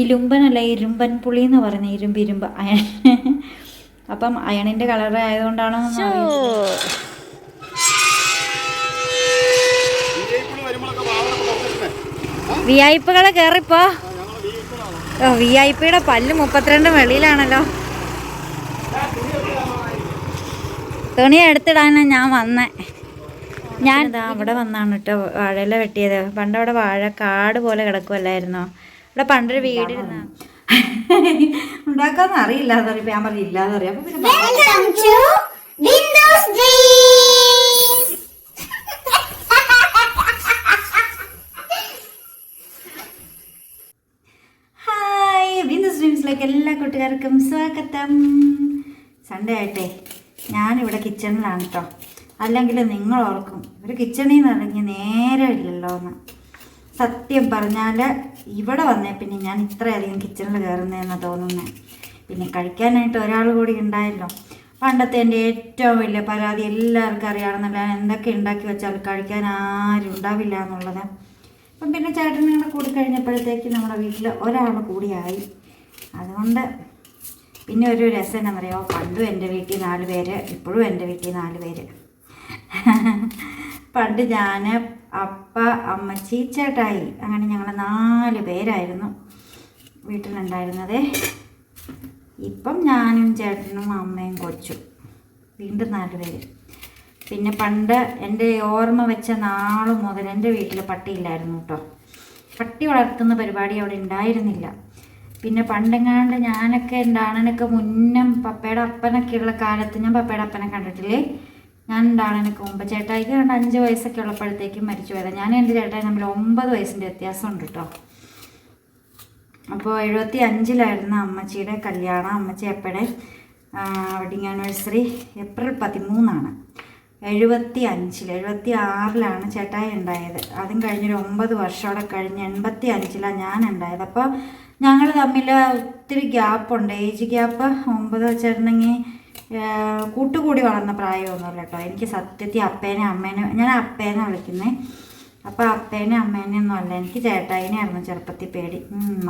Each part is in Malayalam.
ഇലുമ്പനല്ല ഇരുമ്പൻ പുളി എന്ന് പറയുന്ന ഇരുമ്പ് ഇരുമ്പ് അയൺ. അപ്പം അയണിന്റെ കളർ ആയതുകൊണ്ടാണ് വി ഐ പികളെ കയറിപ്പോ വി ഐ പിയുടെ പല്ല് മുപ്പത്തിരണ്ട് വെളിയിലാണല്ലോ. തുണി എടുത്തിടാനാണ് ഞാൻ വന്നേ. ഞാൻ ഇതാ അവിടെ വന്നാണ് കേട്ടോ വാഴയില വെട്ടിയത്. പണ്ട് അവിടെ വാഴ കാട് പോലെ കിടക്കുമല്ലായിരുന്നോ ഇവിടെ പണ്ടൊരു വീട് ഉണ്ടാക്കാന്ന് അറിയില്ല ഞാൻ! ഹായ് ഡ്രീംസിലേക്ക് എല്ലാ കൂട്ടുകാർക്കും സ്വാഗതം. സൺഡേ ആയിട്ടെ ഞാനിവിടെ കിച്ചണിലാണ് കേട്ടോ അല്ലെങ്കിൽ നിങ്ങൾ ഓർക്കും ഒരു കിച്ചണിൽ നിന്ന് ഇറങ്ങി നേരെ ഇല്ലല്ലോ എന്ന് സത്യം പറഞ്ഞാൽ ഇവിടെ വന്നേ പിന്നെ ഞാൻ ഇത്രയധികം കിച്ചണിൽ കയറുന്നതെന്ന് തോന്നുന്നത് പിന്നെ കഴിക്കാനായിട്ട് ഒരാൾ കൂടി ഉണ്ടായല്ലോ. പണ്ടത്തെ എന്റെ ഏറ്റവും വലിയ പരാതി എല്ലാവർക്കും അറിയാമെന്നല്ല എന്തൊക്കെ ഉണ്ടാക്കി വെച്ചാൽ കഴിക്കാൻ ആരും ഉണ്ടാവില്ല എന്നുള്ളത്. അപ്പം പിന്നെ ചേട്ടനങ്ങളെ കൂടെ കഴിഞ്ഞപ്പോഴത്തേക്ക് നമ്മുടെ വീട്ടിൽ ഒരാൾ കൂടിയായി അതുകൊണ്ട് പിന്നെ ഒരു രസം എന്താ പറയുക പണ്ടും എന്റെ വീട്ടിൽ നാല് പേര് ഇപ്പോഴും എന്റെ വീട്ടിൽ നാല് പേര്. പണ്ട് ഞാൻ അപ്പ അമ്മ ചേട്ടായി അങ്ങനെ ഞങ്ങൾ നാല് പേരായിരുന്നു വീട്ടിലുണ്ടായിരുന്നത്. ഇപ്പം ഞാനും ചേട്ടനും അമ്മയും കൊച്ചും വീണ്ടും നാല് പേര്. പിന്നെ പണ്ട് എന്റെ ഓർമ്മ വെച്ച നാൾ മുതൽ എന്റെ വീട്ടിൽ പട്ടിയില്ലായിരുന്നു കേട്ടോ പട്ടി വളർത്തുന്ന പരിപാടി അവിടെ ഉണ്ടായിരുന്നില്ല. പിന്നെ പണ്ടെങ്ങാണ്ട് ഞാനൊക്കെ ഉണ്ടാണനൊക്കെ മുന്നം പപ്പയുടെ അപ്പനൊക്കെ ഉള്ള കാലത്ത് ഞാൻ പപ്പയുടെ അപ്പനെ കണ്ടിട്ടില്ലേ? ഞാൻ ഉണ്ടാണനൊക്കെ മുമ്പ് ചേട്ടായിക്ക് രണ്ട് അഞ്ച് വയസ്സൊക്കെ ഉള്ളപ്പോഴത്തേക്കും മരിച്ചു പോയതാണ് ഞാൻ എന്റെ ചേട്ടായി തമ്മിൽ ഒമ്പത് വയസ്സിന്റെ വ്യത്യാസമുണ്ട് കേട്ടോ അപ്പോൾ എഴുപത്തി അഞ്ചിലായിരുന്നു അമ്മച്ചിയുടെ കല്യാണം. അമ്മച്ചി എപ്പോഴേ വെഡിങ് ആനിവേഴ്സറി ഏപ്രിൽ പതിമൂന്നാണ്. എഴുപത്തി അഞ്ചിൽ എഴുപത്തി ആറിലാണ് ചേട്ടായി ഉണ്ടായത്. അതും കഴിഞ്ഞൊരു ഒമ്പത് വർഷമോടെ കഴിഞ്ഞ് എൺപത്തി അഞ്ചിലാണ് ഞാൻ ഉണ്ടായത്. അപ്പോൾ ഞങ്ങൾ തമ്മിൽ ഒത്തിരി ഗ്യാപ്പുണ്ട്. ഏജ് ഗ്യാപ്പ് ഒമ്പത് വെച്ചിരുന്നെങ്കിൽ കൂട്ടുകൂടി വളർന്ന പ്രായമൊന്നുമില്ല കേട്ടോ. എനിക്ക് സത്യത്തിൽ അപ്പേനെ അമ്മേനെ ഞാൻ അപ്പേനെ വിളിക്കുന്നത് അപ്പോൾ അപ്പേനെ അമ്മേനെ ഒന്നും അല്ല. എനിക്ക് ചേട്ടായിനെയായിരുന്നു ചെറുപ്പത്തിൽ പേടി.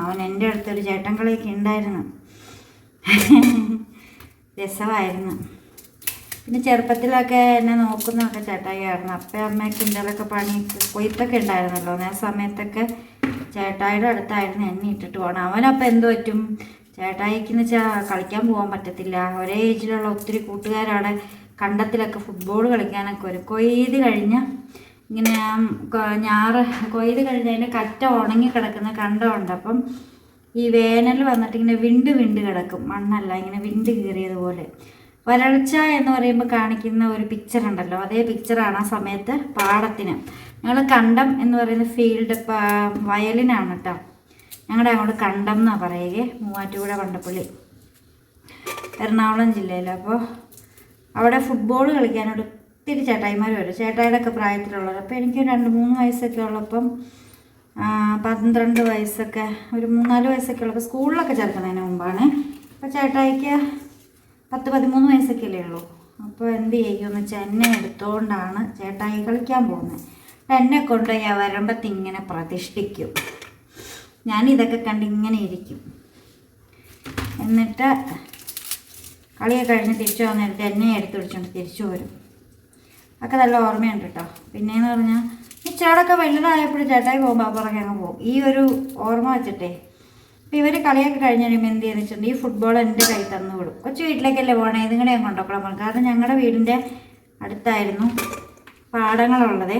അവൻ എന്റെ അടുത്തൊരു ചേട്ടൻ കളിയൊക്കെ ഉണ്ടായിരുന്നു. രസമായിരുന്നു. പിന്നെ ചെറുപ്പത്തിലൊക്കെ എന്നെ നോക്കുന്നതൊക്കെ ചേട്ടായിയായിരുന്നു. അപ്പം അമ്മയൊക്കെ എന്തെങ്കിലുമൊക്കെ പണി കൊയ്ത്തൊക്കെ ഉണ്ടായിരുന്നല്ലോ. ആ സമയത്തൊക്കെ ചേട്ടായിയുടെ അടുത്തായിരുന്നു എന്നെ ഇട്ടിട്ട് പോകണം അവനപ്പം എന്ത് പറ്റും? ചേട്ടായിക്കെന്ന് വെച്ചാൽ കളിക്കാൻ പോകാൻ പറ്റത്തില്ല. ഒരേ ഏജിലുള്ള ഒത്തിരി കൂട്ടുകാരവിടെ കണ്ടത്തിലൊക്കെ ഫുട്ബോൾ കളിക്കാനൊക്കെ വരും. കൊയ്ത് കഴിഞ്ഞ ഇങ്ങനെ ഞാറ് കൊയ്ത് കഴിഞ്ഞ് കറ്റ ഉണങ്ങി കിടക്കുന്ന കണ്ടമുണ്ട്. അപ്പം ഈ വേനൽ വന്നിട്ട് ഇങ്ങനെ വിണ്ട് വിണ്ട് കിടക്കും. മണ്ണല്ല ഇങ്ങനെ വിണ്ട് കീറിയതുപോലെ. വരൾച്ച എന്ന് പറയുമ്പോൾ കാണിക്കുന്ന ഒരു പിക്ചർ ഉണ്ടല്ലോ. അതേ പിക്ചറാണ് ആ സമയത്ത് പാടത്തിന്. ഞങ്ങൾ കണ്ടം എന്ന് പറയുന്ന ഫീൽഡ് വയലിനാണ് കേട്ടോ ഞങ്ങളുടെ അങ്ങോട്ട് കണ്ടം എന്നാണ് പറയുക മൂവാറ്റുപുഴ കണ്ടപ്പള്ളി എറണാകുളം ജില്ലയിൽ അപ്പോൾ അവിടെ ഫുട്ബോൾ കളിക്കാനോട് ഒത്തിരി ചേട്ടായിമാർ വരും. ചേട്ടായിയുടെ ഒക്കെ പ്രായത്തിലുള്ളവർ അപ്പോൾ എനിക്ക് രണ്ട് മൂന്ന് വയസ്സൊക്കെ ഉള്ളപ്പം പന്ത്രണ്ട് വയസ്സൊക്കെ ഒരു മൂന്നാൽ വയസ്സൊക്കെ ഉള്ളപ്പോൾ സ്കൂളിലൊക്കെ ചേർക്കുന്നതിന് മുമ്പാണ്. അപ്പോൾ ചേട്ടായിക്ക് പത്ത് പതിമൂന്ന് വയസ്സൊക്കെ അല്ലേ ഉള്ളൂ. അപ്പോൾ എന്ത് ചെയ്യുമെന്ന് വെച്ചാൽ എന്നെ എടുത്തുകൊണ്ടാണ് ചേട്ടായി കളിക്കാൻ പോകുന്നത് എന്നെ കൊണ്ടുപോയി ഞാൻ വരമ്പത്ത് പ്രതിഷ്ഠിക്കും. ഞാൻ ഇതൊക്കെ കണ്ട് ഇങ്ങനെ ഇരിക്കും. എന്നിട്ട് കളിയൊക്കെ കഴിഞ്ഞ് തിരിച്ചു വന്നിട്ട് എന്നെ എടുത്ത് വിളിച്ചോണ്ട് തിരിച്ചു വരും. ഒക്കെ നല്ല ഓർമ്മയുണ്ട് കേട്ടോ പിന്നെയെന്ന് പറഞ്ഞാൽ ഈ ചേടൊക്കെ വലുതായപ്പോഴും ചേട്ടായി പോകുമ്പോൾ പുറകെ അങ്ങ് പോകും. ഈ ഒരു ഓർമ്മ വെച്ചിട്ടേ അപ്പോൾ ഇവർ കളിയൊക്കെ കഴിഞ്ഞ് കഴിയുമ്പോൾ എന്ത് ചെയ്യുന്നു വെച്ചിട്ടുണ്ടെങ്കിൽ ഈ ഫുട്ബോൾ എന്റെ കൈ തന്നു വിടും. കൊച്ചു വീട്ടിലേക്കല്ലേ പോകണേ ഇതും കൂടെ ഞാൻ കൊണ്ടുപോകണം പോകും കാരണം ഞങ്ങളുടെ വീടിന്റെ അടുത്തായിരുന്നു പാടങ്ങളുള്ളത്.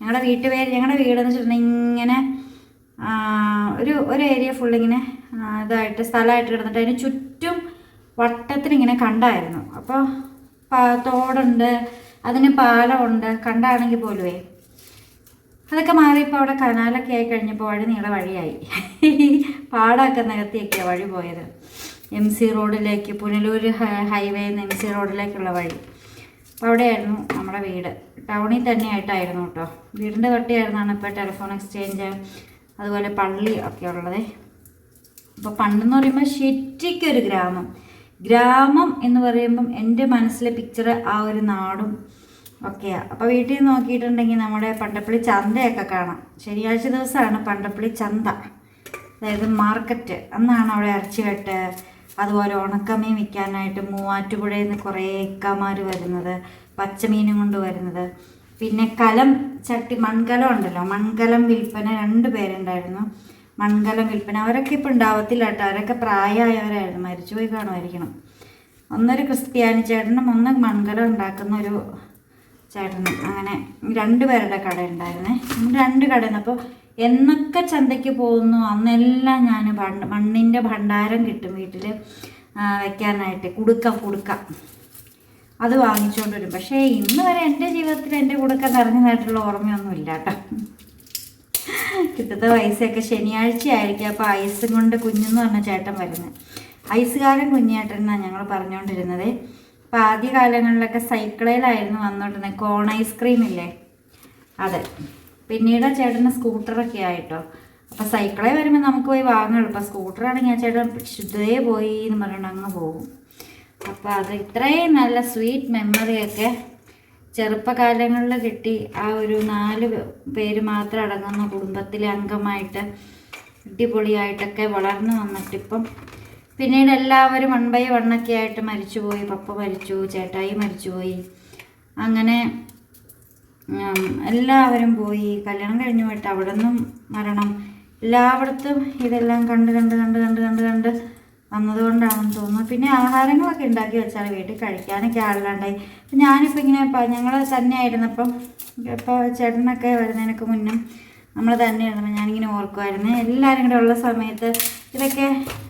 ഞങ്ങളുടെ വീട്ടുപേര് ഞങ്ങളുടെ വീടെന്ന് വെച്ചിട്ടുണ്ടെങ്കിൽ ഇങ്ങനെ ഒരു ഒരു ഏരിയ ഫുള്ളിങ്ങനെ ഇതായിട്ട് സ്ഥലമായിട്ട് കിടന്നിട്ട് അതിന് ചുറ്റും വട്ടത്തിനിങ്ങനെ കണ്ടായിരുന്നു. അപ്പോൾ തോടുണ്ട് അതിന് പാലമുണ്ട് കണ്ടാണെങ്കിൽ പോലുവേ. അതൊക്കെ മാറിയപ്പോൾ അവിടെ കനാലൊക്കെ ആയി കഴിഞ്ഞപ്പോൾ വഴി നീള വഴിയായി. പാടമൊക്കെ നികത്തിയൊക്കെയാണ് വഴി പോയത്. എം സി റോഡിലേക്ക് പുനലൂർ ഹൈവേയിൽ നിന്ന് എം സി റോഡിലേക്കുള്ള വഴി. അപ്പോൾ അവിടെയായിരുന്നു നമ്മുടെ വീട്. ടൗണിൽ തന്നെയായിട്ടായിരുന്നു കേട്ടോ വീടിന്റെ തൊട്ടിയായിരുന്നാണ് ഇപ്പോൾ ടെലിഫോൺ എക്സ്ചേഞ്ച് അതുപോലെ പള്ളി ഒക്കെ ഉള്ളത്. അപ്പോൾ പണ്ടെന്ന് പറയുമ്പോൾ ശരിക്കൊരു ഗ്രാമം. ഗ്രാമം എന്ന് പറയുമ്പം എന്റെ മനസ്സിലെ പിക്ചർ ആ ഒരു നാടും ഒക്കെയാണ് അപ്പോൾ വീട്ടിൽ നോക്കിയിട്ടുണ്ടെങ്കിൽ നമ്മുടെ പണ്ടപ്പള്ളി ചന്തയൊക്കെ കാണാം. ശനിയാഴ്ച ദിവസമാണ് പണ്ടപ്പള്ളി ചന്ത. അതായത് മാർക്കറ്റ് അന്നാണ് അവിടെ ഇറച്ചിവെട്ട് അതുപോലെ ഉണക്കമീൻ വിൽക്കാനായിട്ട് മൂവാറ്റുപുഴയിൽ നിന്ന് കുറേ ഇക്കാമാർ വരുന്നത് പച്ചമീനും കൊണ്ട് വരുന്നത്. പിന്നെ കലം ചട്ടി മൺകലം ഉണ്ടല്ലോ മൺകലം വിൽപ്പന രണ്ട് പേരുണ്ടായിരുന്നു. മൺകലം വിൽപ്പന അവരൊക്കെ ഇപ്പോൾ ഉണ്ടാവത്തില്ല കേട്ടോ അവരൊക്കെ പ്രായമായവരായിരുന്നു മരിച്ചുപോയി കാണുമായിരിക്കണം. ഒന്നൊരു ക്രിസ്ത്യാനി ചേട്ടനും ഒന്ന് മൺകലം ഉണ്ടാക്കുന്ന ഒരു ചേട്ടനും അങ്ങനെ രണ്ട് പേരുടെ കട ഉണ്ടായിരുന്നേ. രണ്ട് കടയിൽ അപ്പോൾ എന്നൊക്കെ ചന്തയ്ക്ക് പോകുന്നു അന്നെല്ലാം ഞാൻ ഭണ്ട മണ്ണിന്റെ ഭണ്ഡാരം കിട്ടും വീട്ടിൽ വെക്കാനായിട്ട് കുടുക്ക കുടുക്ക. അത് വാങ്ങിച്ചുകൊണ്ട് വരും. പക്ഷേ ഇന്ന് വരെ എന്റെ ജീവിതത്തിൽ എന്റെ കുടുക്ക നിറഞ്ഞതായിട്ടുള്ള ഓർമ്മയൊന്നും ഇല്ല കേട്ടോ. കിട്ടുന്ന പൈസയൊക്കെ ശനിയാഴ്ച ആയിരിക്കും അപ്പോൾ ഐസും കൊണ്ട് കുഞ്ഞെന്ന് പറഞ്ഞ ചേട്ടൻ വരുന്നത്. ഐസുകാരൻ കുഞ്ഞേട്ടൻ എന്നാണ് ഞങ്ങൾ പറഞ്ഞുകൊണ്ടിരുന്നത്. അപ്പോൾ ആദ്യ കാലങ്ങളിലൊക്കെ സൈക്കിളിലായിരുന്നു വന്നുകൊണ്ടിരുന്നത്. കോൺ ഐസ്ക്രീം ഇല്ലേ? അതെ. പിന്നീട് ചേട്ടന് സ്കൂട്ടറൊക്കെ ആയിട്ടോ. അപ്പോൾ സൈക്കിളേ വരുമ്പോൾ നമുക്ക് പോയി വാങ്ങാം എളുപ്പം സ്കൂട്ടറാണെങ്കിൽ ആ ചേട്ടൻ ശുദ്ധയെ പോയി എന്ന് പറഞ്ഞിട്ട് അങ്ങ് പോകും. അപ്പോൾ അത് ഇത്രയും നല്ല സ്വീറ്റ് മെമ്മറിയൊക്കെ ചെറുപ്പകാലങ്ങളിൽ കിട്ടി. ആ ഒരു നാല് പേര് മാത്രം അടങ്ങുന്ന കുടുംബത്തിലെ അംഗമായിട്ട് അടിപൊളിയായിട്ടൊക്കെ വളർന്നു വന്നിട്ടിപ്പം. പിന്നീട് എല്ലാവരും വൺ ബൈ വണ്ണൊക്കെ ആയിട്ട് മരിച്ചുപോയി. പപ്പ മരിച്ചു ചേട്ടായി മരിച്ചുപോയി. അങ്ങനെ എല്ലാവരും പോയി. കല്യാണം കഴിഞ്ഞു പോയിട്ട് അവിടെ നിന്നും മരണം. എല്ലായിടത്തും ഇതെല്ലാം കണ്ട് കണ്ട് കണ്ട് കണ്ട് കണ്ട് കണ്ട് വന്നതുകൊണ്ടാണെന്ന് തോന്നുന്നു. പിന്നെ ആഹാരങ്ങളൊക്കെ ഉണ്ടാക്കി വെച്ചാൽ വീട്ടിൽ കഴിക്കാനൊക്കെ ആളില്ലാണ്ടായി ഞാനിപ്പോൾ ഇങ്ങനെ ഞങ്ങൾ തന്നെ ആയിരുന്നപ്പം ഇപ്പോൾ ചേട്ടനൊക്കെ വരുന്നതിനൊക്കെ മുന്നും നമ്മൾ തന്നെയായിരുന്നു ഞാനിങ്ങനെ ഓർക്കുമായിരുന്നു എല്ലാവരും കൂടെ ഉള്ള സമയത്ത് ഇതൊക്കെ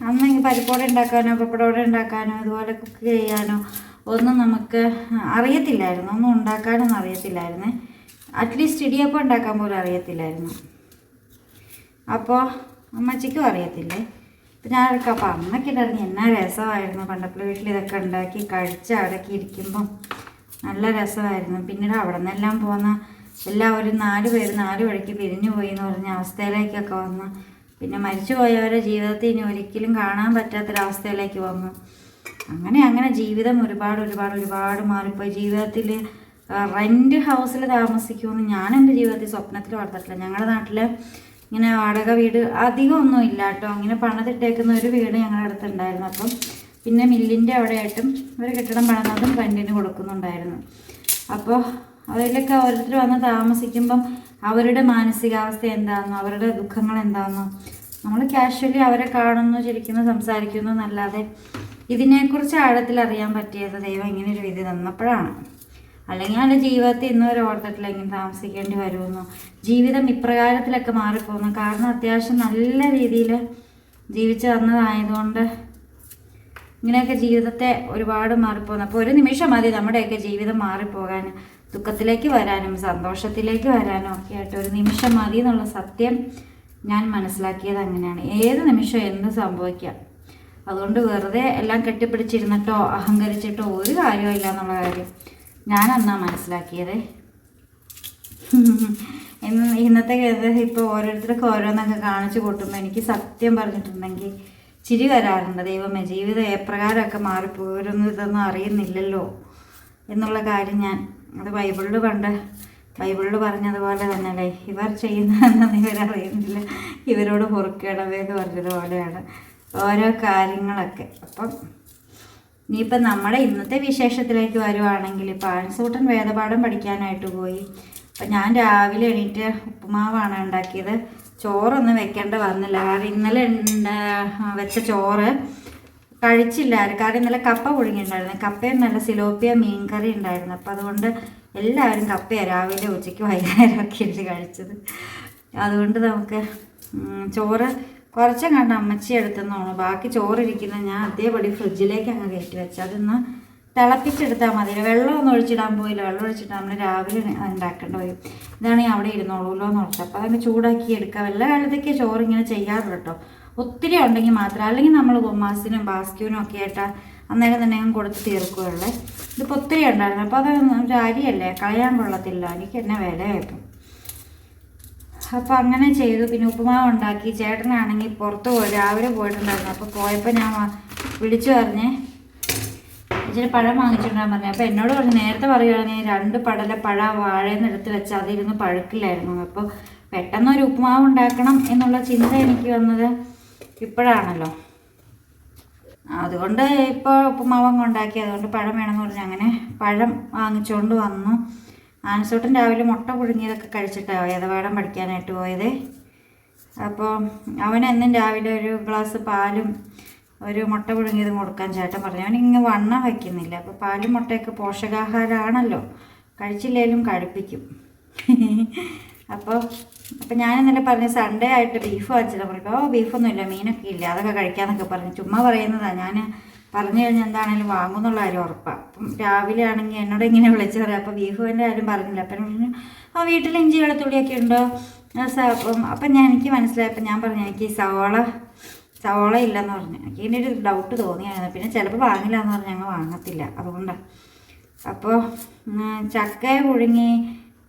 അന്ന് ഇങ്ങനെ പരിപ്പോടെ ഉണ്ടാക്കാനോ പപ്പടോടെ ഉണ്ടാക്കാനോ ഇതുപോലെ കുക്ക് ചെയ്യാനോ ഒന്നും നമുക്ക് അറിയത്തില്ലായിരുന്നു. ഒന്നും ഉണ്ടാക്കാനൊന്നും അറിയത്തില്ലായിരുന്നു. അറ്റ്ലീസ്റ്റ് ഇടിയപ്പം ഉണ്ടാക്കാൻ പോലും അറിയത്തില്ലായിരുന്നു. അപ്പോൾ അമ്മച്ചിക്കും അറിയത്തില്ലേ? ഞാനൊക്കെ അപ്പം അന്നൊക്കെ ഉണ്ടായിരുന്നു എന്നാ രസമായിരുന്നു? പണ്ടപ്പുള്ള വീട്ടിൽ ഇതൊക്കെ ഉണ്ടാക്കി കഴിച്ച് അടക്കി ഇരിക്കുമ്പം നല്ല രസമായിരുന്നു. പിന്നീട് അവിടെ നിന്നെല്ലാം പോന്ന എല്ലാവരും നാല് പേര് നാല് വഴിക്ക് പിരിഞ്ഞു പോയി എന്ന് പറഞ്ഞ അവസ്ഥയിലേക്കൊക്കെ വന്നു. പിന്നെ മരിച്ചു പോയവരെ ജീവിതത്തിൽ ഇനി ഒരിക്കലും കാണാൻ പറ്റാത്തൊരവസ്ഥയിലേക്ക് വന്നു. അങ്ങനെ അങ്ങനെ ജീവിതം ഒരുപാട് ഒരുപാട് ഒരുപാട് മാറിപ്പോയി. ജീവിതത്തിൽ റെന്റ് ഹൗസിൽ താമസിക്കുമെന്ന് ഞാൻ എന്റെ ജീവിതത്തിൽ സ്വപ്നത്തിൽ വളർത്തിട്ടില്ല ഞങ്ങളുടെ നാട്ടിൽ ഇങ്ങനെ വാടക വീട് അധികം ഒന്നും ഇല്ല കേട്ടോ. ഇങ്ങനെ പണിതിട്ടേക്കുന്ന ഒരു വീട് ഞങ്ങളുടെ അടുത്തുണ്ടായിരുന്നു. അപ്പം പിന്നെ മില്ലിന്റെ അവിടെയായിട്ടും ഒരു കെട്ടിടം പണിതും റെന്റിന് കൊടുക്കുന്നുണ്ടായിരുന്നു. അപ്പോൾ അതിലൊക്കെ ഓരോരുത്തർ വന്ന് താമസിക്കുമ്പം അവരുടെ മാനസികാവസ്ഥ എന്താണെന്നോ അവരുടെ ദുഃഖങ്ങൾ എന്താണെന്നോ നമ്മൾ കാഷ്വലി അവരെ കാണുന്നു ചിരിക്കുന്നു സംസാരിക്കുന്നു എന്നല്ലാതെ ഇതിനെക്കുറിച്ച് ആഴത്തിൽ അറിയാൻ പറ്റിയത് ദൈവം ഇങ്ങനെ ഒരു വിധി തന്നപ്പോഴാണ്. അല്ലെങ്കിൽ അവന്റെ ജീവിതത്തിൽ ഇന്ന് വരെ ഓർത്തിട്ടില്ല ഇങ്ങനെ താമസിക്കേണ്ടി വരുമെന്നോ. ജീവിതം ഇപ്രകാരത്തിലൊക്കെ മാറിപ്പോകുന്നു. കാരണം അത്യാവശ്യം നല്ല രീതിയിൽ ജീവിച്ചു വന്നതായതുകൊണ്ട് ഇങ്ങനെയൊക്കെ ജീവിതത്തെ ഒരുപാട് മാറിപ്പോകുന്നു. അപ്പോൾ ഒരു നിമിഷം മതി നമ്മുടെയൊക്കെ ജീവിതം മാറിപ്പോകാൻ ദുഃഖത്തിലേക്ക് വരാനും സന്തോഷത്തിലേക്ക് വരാനും ഒക്കെ ആയിട്ട് ഒരു നിമിഷം മതി എന്നുള്ള സത്യം ഞാൻ മനസ്സിലാക്കിയത് അങ്ങനെയാണ്. ഏത് നിമിഷം എന്ത് സംഭവിക്കാം? അതുകൊണ്ട് വെറുതെ എല്ലാം കെട്ടിപ്പിടിച്ചിരുന്നിട്ടോ അഹങ്കരിച്ചിട്ടോ ഒരു കാര്യവും ഇല്ല എന്നുള്ള കാര്യം. ഞാൻ അന്നാ മനസ്സിലാക്കിയത്. ഇന്ന് ഇന്നത്തെ ഇപ്പോൾ ഓരോരുത്തർക്ക് ഓരോന്നൊക്കെ കാണിച്ചു കൂട്ടുമ്പോൾ എനിക്ക് സത്യം പറഞ്ഞിട്ടുണ്ടെങ്കിൽ ചിരി വരാറുണ്ട്. ദൈവമേ ജീവിതം എപ്രകാരമൊക്കെ മാറിപ്പോരുന്നു ഇതൊന്നും അറിയുന്നില്ലല്ലോ എന്നുള്ള കാര്യം ഞാൻ അത് ബൈബിളിൽ കണ്ട് ബൈബിളിൽ പറഞ്ഞതുപോലെ തന്നെ അല്ലേ ഇവർ ചെയ്യുന്നതെന്ന് ഇവരറിയുന്നില്ല ഇവരോട് പൊറുക്കിടവേ എന്ന് പറഞ്ഞതുപോലെയാണ് ഓരോ കാര്യങ്ങളൊക്കെ. അപ്പം ഇനിയിപ്പം നമ്മുടെ ഇന്നത്തെ വിശേഷത്തിലേക്ക് വരുവാണെങ്കിൽ ഇപ്പോൾ ആൺസൂട്ടൻ വേദപാഠം പഠിക്കാനായിട്ട് പോയി. അപ്പം ഞാൻ രാവിലെ എണീറ്റ് ഉപ്പുമാവാണ് ഉണ്ടാക്കിയത്. ചോറൊന്നും വെക്കേണ്ട വന്നില്ല. കാരണം ഇന്നലെ വെച്ച ചോറ് കഴിച്ചില്ല. കാരണം ഇന്നലെ കപ്പ പുഴുങ്ങിയിട്ടുണ്ടായിരുന്നു. കപ്പയും നല്ല സിലോപ്പിയ മീൻ കറി ഉണ്ടായിരുന്നു. അപ്പം അതുകൊണ്ട് എല്ലാവരും കപ്പയാണ് രാവിലെ ഉച്ചയ്ക്ക് വൈകുന്നേരം ഒക്കെ കഴിച്ചത്. അതുകൊണ്ട് നമുക്ക് ചോറ് കുറച്ചും കണ്ട് അമ്മച്ചി എടുത്തെന്നാണ് ബാക്കി ചോറിരിക്കുന്ന ഞാൻ അതേപടി ഫ്രിഡ്ജിലേക്ക് അങ്ങ് കയറ്റി വെച്ചു. അതൊന്ന് തിളപ്പിച്ചെടുത്താൽ മതി. വെള്ളമൊന്നും ഒഴിച്ചിടാൻ പോയില്ല. വെള്ളം ഒഴിച്ചിട്ട് നമ്മൾ രാവിലെ ഉണ്ടാക്കേണ്ട വരും ഇതാണെങ്കിൽ അവിടെ ഇരുന്നോളൂല്ലോ എന്ന് ഓർത്ത് അപ്പോൾ അതങ്ങ് ചൂടാക്കി എടുക്കുക. വല്ല കാലത്തേക്ക് ചോറ് ഇങ്ങനെ ചെയ്യാറുള്ളൂ കേട്ടോ. ഒത്തിരി ഉണ്ടെങ്കിൽ മാത്രം. അല്ലെങ്കിൽ നമ്മൾ ഗുമ്മാസിനും ബാസ്ക്യൂനും ഒക്കെ ആയിട്ട് അന്നേരം തന്നെ ഞാൻ കൊടുത്ത് തീർക്കുകയുള്ളേ. ഇതിപ്പോൾ ഒത്തിരി ഉണ്ടായിരുന്നു. അപ്പോൾ അത് ഒരു അരിയല്ലേ? കളയാൻ കൊള്ളത്തില്ല. എനിക്ക് എന്നെ വിലയായിപ്പം അപ്പോൾ അങ്ങനെ ചെയ്തു. പിന്നെ ഉപ്പുമാവ് ഉണ്ടാക്കി. ചേട്ടനാണെങ്കിൽ പുറത്ത് പോയി രാവിലെ പോയിട്ടുണ്ടായിരുന്നു. അപ്പോൾ പോയപ്പോൾ ഞാൻ വിളിച്ചു പറഞ്ഞേ ഇച്ചിരി പഴം വാങ്ങിച്ചിട്ടുണ്ടാകാൻ പറഞ്ഞു. അപ്പോൾ എന്നോട് പറഞ്ഞു നേരത്തെ പറയുകയാണെങ്കിൽ രണ്ട് പടല പഴ വാഴയിൽ നിന്ന് എടുത്ത് വെച്ച് അതിരുന്ന് പഴുക്കില്ലായിരുന്നു. അപ്പോൾ പെട്ടെന്ന് ഒരു ഉപ്പുമാവ് ഉണ്ടാക്കണം എന്നുള്ള ചിന്ത എനിക്ക് വന്നത് ഇപ്പോഴാണല്ലോ. അതുകൊണ്ട് ഇപ്പോൾ ഉപ്പുമാവങ്ങ് ഉണ്ടാക്കി. അതുകൊണ്ട് പഴം വേണമെന്ന് പറഞ്ഞു. അങ്ങനെ പഴം വാങ്ങിച്ചുകൊണ്ട് വന്നു. ആൻസൂട്ടൻ രാവിലെ മുട്ട പുഴുങ്ങിയതൊക്കെ കഴിച്ചിട്ടാണ് വേദപാഠം പഠിക്കാനായിട്ട് പോയത്. അപ്പോൾ അവൻ എന്നും രാവിലെ ഒരു ഗ്ലാസ് പാലും ഒരു മുട്ട പുഴുങ്ങിയതും കൊടുക്കാൻ ചേട്ടൻ പറഞ്ഞു. അവൻ ഇങ്ങനെ വണ്ണം വയ്ക്കുന്നില്ല. അപ്പോൾ പാലും മുട്ടയൊക്കെ പോഷകാഹാരമാണല്ലോ കഴിച്ചില്ലേലും കഴിപ്പിക്കും അപ്പോൾ അപ്പോൾ ഞാൻ ഇന്നലെ പറഞ്ഞു സൺഡേ ആയിട്ട് ബീഫ് വാങ്ങിച്ചത്. പറഞ്ഞു ഓ ബീഫൊന്നുമില്ല മീനൊക്കെ ഇല്ല അതൊക്കെ കഴിക്കാമെന്നൊക്കെ പറഞ്ഞു ചുമ്മാ പറയുന്നതാണ് ഞാൻ പറഞ്ഞു കഴിഞ്ഞാൽ എന്താണേലും വാങ്ങുന്നുള്ള കാര്യം ഉറപ്പാണ് അപ്പം രാവിലെ ആണെങ്കിൽ എന്നോട് ഇങ്ങനെ വിളിച്ചു പറയാം അപ്പോൾ ബീഫുവിന്റെ കാര്യം പറഞ്ഞില്ല? അപ്പം പറഞ്ഞു ആ വീട്ടിൽ ഇഞ്ചി വെളുത്തുള്ളിയൊക്കെ ഉണ്ടോ? അപ്പം അപ്പം ഞാൻ എനിക്ക് മനസ്സിലായപ്പോൾ ഞാൻ പറഞ്ഞു എനിക്ക് സവാള സവാള ഇല്ലെന്ന് പറഞ്ഞു. എനിക്ക് ഇതിന്റെ ഒരു ഡൗട്ട് തോന്നിയായിരുന്നു. പിന്നെ ചിലപ്പോൾ വാങ്ങില്ല എന്ന് പറഞ്ഞാൽ ഞങ്ങൾ വാങ്ങത്തില്ല. അതുകൊണ്ടാണ് അപ്പോൾ ചക്ക പുഴുങ്ങി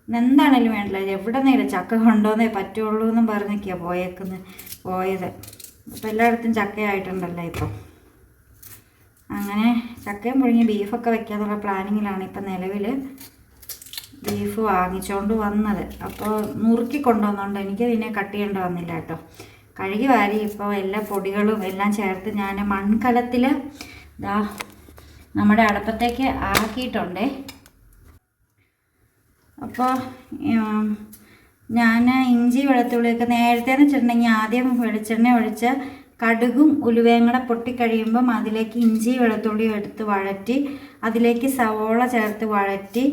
എന്താണേലും വേണ്ടില്ല. എവിടെ നിന്നില്ല ചക്ക കൊണ്ടുവന്നേ പറ്റുള്ളൂ എന്നും പറഞ്ഞൊക്കെയാണ് പോയേക്കുന്നത് പോയത്. അപ്പോൾ എല്ലായിടത്തും ചക്കയായിട്ടുണ്ടല്ലോ ഇപ്പം. അങ്ങനെ ചക്കയും പുഴുങ്ങി ബീഫൊക്കെ വെക്കാന്നുള്ള പ്ലാനിങ്ങിലാണ് ഇപ്പം നിലവിൽ ബീഫ് വാങ്ങിച്ചുകൊണ്ട് വന്നത്. അപ്പോൾ നുറുക്കി കൊണ്ടുവന്നുകൊണ്ട് എനിക്ക് ഇതിനെ കട്ട് ചെയ്യേണ്ടി വന്നില്ല കേട്ടോ. കഴുകി വാരി ഇപ്പോൾ എല്ലാ പൊടികളും എല്ലാം ചേർത്ത് ഞാൻ മൺകലത്തിൽ ദാ നമ്മുടെ അടുപ്പത്തേക്ക് ആക്കിയിട്ടുണ്ടേ. അപ്പോൾ ഞാൻ ഇഞ്ചി വെളുത്തുള്ളിയൊക്കെ നേരത്തെ എന്ന് വെച്ചിട്ടുണ്ടെങ്കിൽ ആദ്യം വെളിച്ചെണ്ണ ഒഴിച്ച് കടുകും ഉലുവയും കൂടെ പൊട്ടിക്കഴിയുമ്പം അതിലേക്ക് ഇഞ്ചി വെളുത്തുള്ളിയും എടുത്ത് വഴറ്റി അതിലേക്ക് സവോള ചേർത്ത് വഴറ്റി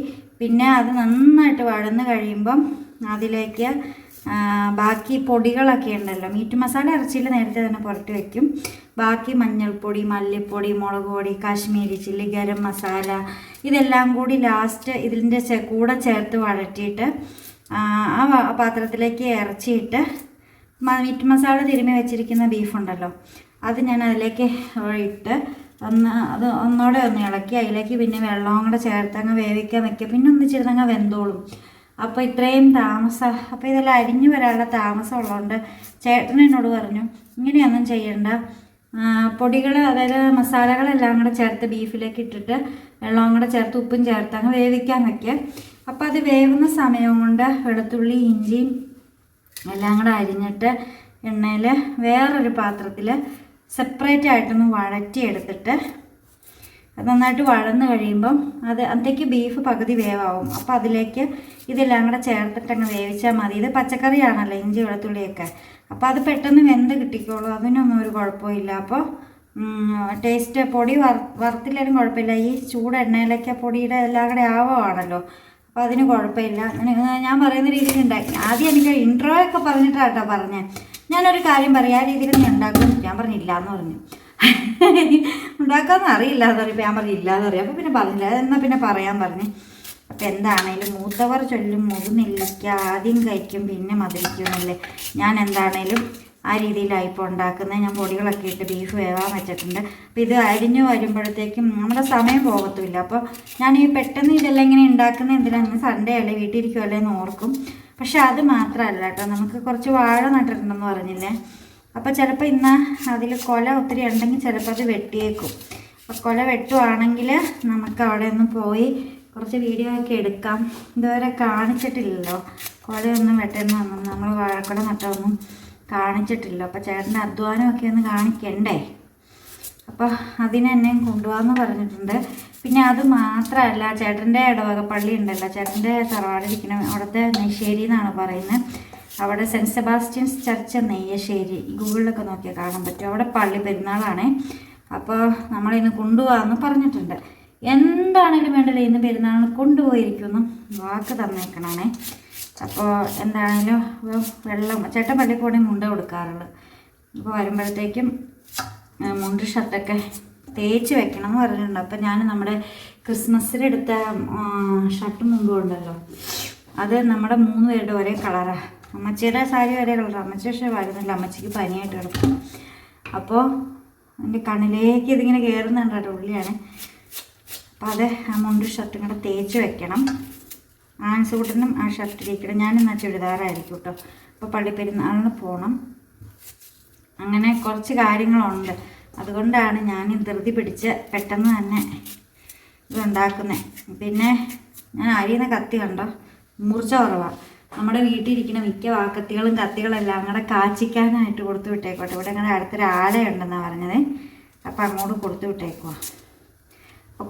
പിന്നെ അത് നന്നായിട്ട് വഴന്ന് കഴിയുമ്പം അതിലേക്ക് ബാക്കി പൊടികളൊക്കെ ഉണ്ടല്ലോ. മീറ്റ് മസാല ഇറച്ചിയിൽ നേരത്തെ തന്നെ പുരട്ടി വയ്ക്കും ബാക്കി മഞ്ഞൾപ്പൊടി മല്ലിപ്പൊടി മുളക് പൊടി കാശ്മീരി ചില്ലി ഗരം മസാല ഇതെല്ലാം കൂടി ലാസ്റ്റ് ഇതിന്റെ കൂടെ ചേർത്ത് വഴറ്റിയിട്ട് ആ പാത്രത്തിലേക്ക് ഇറച്ചിയിട്ട് മീറ്റ് മസാല തിരുമ്മി വെച്ചിരിക്കുന്ന ബീഫുണ്ടല്ലോ അത് ഞാൻ അതിലേക്ക് ഇട്ട് ഒന്ന് അത് ഒന്നുകൂടെ ഒന്ന് ഇളക്കി അതിലേക്ക് പിന്നെ വെള്ളവും കൂടെ ചേർത്തങ്ങ് വേവിക്കാൻ വെക്കുക. പിന്നെ ഒന്നിച്ചിരുന്നങ്ങ് വെന്തോളും. അപ്പോൾ ഇത്രയും താമസം അപ്പോൾ ഇതെല്ലാം അരിഞ്ഞു വരാനുള്ള താമസം ഉള്ളതുകൊണ്ട് ചേട്ടൻ എന്നോട് പറഞ്ഞു ഇങ്ങനെയൊന്നും ചെയ്യണ്ട. പൊടികൾ അതായത് മസാലകളെല്ലാം കൂടെ ചേർത്ത് ബീഫിലേക്ക് ഇട്ടിട്ട് വെള്ളവും കൂടെ ചേർത്ത് ഉപ്പും ചേർത്ത് അങ്ങ് വേവിക്കാൻ വയ്ക്കുക അപ്പോൾ അത് വേവുന്ന സമയം കൊണ്ട് വെളുത്തുള്ളി ഇഞ്ചിയും എല്ലാം കൂടെ അരിഞ്ഞിട്ട് എണ്ണയിൽ വേറൊരു പാത്രത്തിൽ സെപ്പറേറ്റ് ആയിട്ടൊന്ന് വഴറ്റിയെടുത്തിട്ട് അത് നന്നായിട്ട് വഴന്ന് കഴിയുമ്പം അത് അന്നത്തേക്ക് ബീഫ് പകുതി വേവാവും. അപ്പോൾ അതിലേക്ക് ഇതെല്ലാം കൂടെ ചേർത്തിട്ട് അങ്ങ് വേവിച്ചാൽ മതി. ഇത് പച്ചക്കറിയാണല്ലോ ഇഞ്ചി വെളുത്തുള്ളിയൊക്കെ. അപ്പോൾ അത് പെട്ടെന്ന് വെന്ത് കിട്ടിക്കോളൂ. അതിനൊന്നും ഒരു കുഴപ്പമില്ല. അപ്പോൾ ടേസ്റ്റ് പൊടി വർ വറുത്തില്ലാലും കുഴപ്പമില്ല. ഈ ചൂട് എണ്ണയിലൊക്കെ പൊടിയുടെ എല്ലാം കൂടെ ആവുകയാണല്ലോ. അപ്പോൾ അതിന് കുഴപ്പമില്ല. ഞാൻ- ഞാൻ പറയുന്ന രീതിയിൽ ഉണ്ടാക്കി. ആദ്യം എനിക്ക് ഇൻട്രോ ഒക്കെ പറഞ്ഞിട്ടാണ് കേട്ടോ പറഞ്ഞത് ഞാനൊരു കാര്യം പറയാം. ആ രീതിയിൽ നീ ഉണ്ടാക്കും ഞാൻ പറഞ്ഞില്ല എന്ന് പറഞ്ഞു. ഉണ്ടാക്കാമെന്ന് അറിയില്ല. എന്ന് പറയും ഞാൻ പറഞ്ഞില്ല എന്ന് പറയും അപ്പോൾ പിന്നെ പറഞ്ഞില്ല. എന്നാൽ പിന്നെ പറയാൻ പറഞ്ഞു. അപ്പോൾ എന്താണേലും മൂത്തവർ ചൊല്ലും മുഴുന്നില്ലിക്ക ആദ്യം കഴിക്കും പിന്നെ മധുരിക്കുമെന്നല്ലേ ഞാൻ എന്താണേലും ആ രീതിയിലായി ഇപ്പോൾ ഉണ്ടാക്കുന്നത്. ഞാൻ പൊടികളൊക്കെ ഇട്ട് ബീഫ് വേവാൻ വെച്ചിട്ടുണ്ട്. അപ്പോൾ ഇത് അരിഞ്ഞു വരുമ്പോഴത്തേക്കും നമ്മുടെ സമയം പോകത്തുമില്ല. അപ്പോൾ ഞാൻ ഈ പെട്ടെന്ന് ഇതെല്ലാം ഇങ്ങനെ ഉണ്ടാക്കുന്ന എന്തിനാണ് സൺഡേ അല്ലേ? വീട്ടിലിരിക്കുമല്ലേ എന്ന് ഓർക്കും. പക്ഷെ അത് മാത്രമല്ല കേട്ടോ. നമുക്ക് കുറച്ച് വാഴ നട്ടിട്ടുണ്ടെന്ന് പറഞ്ഞില്ലേ? അപ്പോൾ ചിലപ്പോൾ ഇന്ന് അതിൽ കൊല ഒത്തിരി ഉണ്ടെങ്കിൽ ചിലപ്പോൾ അത് വെട്ടിയേക്കും. അപ്പോൾ കൊല വെട്ടുവാണെങ്കിൽ നമുക്ക് അവിടെ ഒന്ന് പോയി കുറച്ച് വീഡിയോ ഒക്കെ എടുക്കാം. ഇതുവരെ കാണിച്ചിട്ടില്ലല്ലോ. കൊലയൊന്നും വെട്ടുന്നൊന്നും നമ്മൾ വാഴക്കൊല നട്ടൊന്നും കാണിച്ചിട്ടില്ല. അപ്പോൾ ചേട്ടന്റെ അധ്വാനമൊക്കെ ഒന്ന് കാണിക്കണ്ടേ? അപ്പോൾ അതിനെന്നെ കൊണ്ടുപോകാമെന്ന് പറഞ്ഞിട്ടുണ്ട്. പിന്നെ അത് മാത്രമല്ല ചേട്ടന്റെ ഇടവക പള്ളി ഉണ്ടല്ലോ. ചേട്ടന്റെ തറവാടിരിക്കണം അവിടുത്തെ നെയ്ശ്ശേരി എന്നാണ് പറയുന്നത്. അവിടെ സെന്റ് സെബാസ്റ്റ്യൻസ് ചർച്ച് നെയ്യശ്ശേരി ഗൂഗിളിലൊക്കെ നോക്കിയാൽ കാണാൻ പറ്റും. അവിടെ പള്ളി പെരുന്നാളാണ്. അപ്പോൾ നമ്മളിന്ന് കൊണ്ടുപോകാമെന്ന് പറഞ്ഞിട്ടുണ്ട്. എന്താണെങ്കിലും വേണ്ടല്ലോ ഇന്ന് പെരുന്നാളിന് കൊണ്ടുപോയിരിക്കുന്നു? വാക്ക് തന്നേക്കണേ അപ്പോൾ എന്താണേലും വെള്ളം ചേട്ടൻ പള്ളിക്കൂടി മുണ്ട കൊടുക്കാറുള്ളത് അപ്പോൾ വരുമ്പോഴത്തേക്കും മുണ്ട് ഷർട്ടൊക്കെ തേച്ച് വെക്കണം എന്ന് പറഞ്ഞിട്ടുണ്ട്. അപ്പം ഞാൻ നമ്മുടെ ക്രിസ്മസിലെടുത്ത ഷർട്ട് മുമ്പ് ഉണ്ടല്ലോ. അത് നമ്മുടെ മൂന്ന് പേരുടെ ഒരേ കളറാണ് അമ്മച്ചിയുടെ സാരി ഒരേ കളറാണ് അമ്മച്ചി പക്ഷേ വരുന്നില്ല. അമ്മച്ചിക്ക് പനിയായിട്ട് കിടക്കും അപ്പോൾ എന്റെ കണ്ണിലേക്ക് ഇതിങ്ങനെ കയറുന്നുണ്ട് ഉള്ളിയാണ്. അപ്പോൾ അത് ആ മുണ്ട് ഷർട്ടും കൂടെ തേച്ച് വെക്കണം. ആൺസൂട്ടനും ആ ഷർട്ട് ഇരിക്കണം ഞാൻ എന്നാൽ ചുരിദാറായിരിക്കും കേട്ടോ അപ്പോൾ പള്ളിപ്പെരുന്നാളിന് പോകണം അങ്ങനെ കുറച്ച് കാര്യങ്ങളുണ്ട്. അതുകൊണ്ടാണ് ഞാൻ ധൃതി പിടിച്ച് പെട്ടെന്ന് തന്നെ ഇതുണ്ടാക്കുന്നത് പിന്നെ ഞാൻ അരിയുന്ന കത്തി കണ്ടോ? മൂർച്ച കുറവാണ് നമ്മുടെ വീട്ടിലിരിക്കുന്ന മിക്ക വാക്കത്തികളും കത്തികളെല്ലാം കൂടെ കാച്ചിക്കാനായിട്ട് കൊടുത്തു വിട്ടേക്കോട്ടെ ഇവിടെ അങ്ങനെ അടുത്തൊരു ആലയുണ്ടെന്നാണ് പറഞ്ഞത്. അപ്പം അങ്ങോട്ട് കൊടുത്തു വിട്ടേക്കുവാ. അപ്പോൾ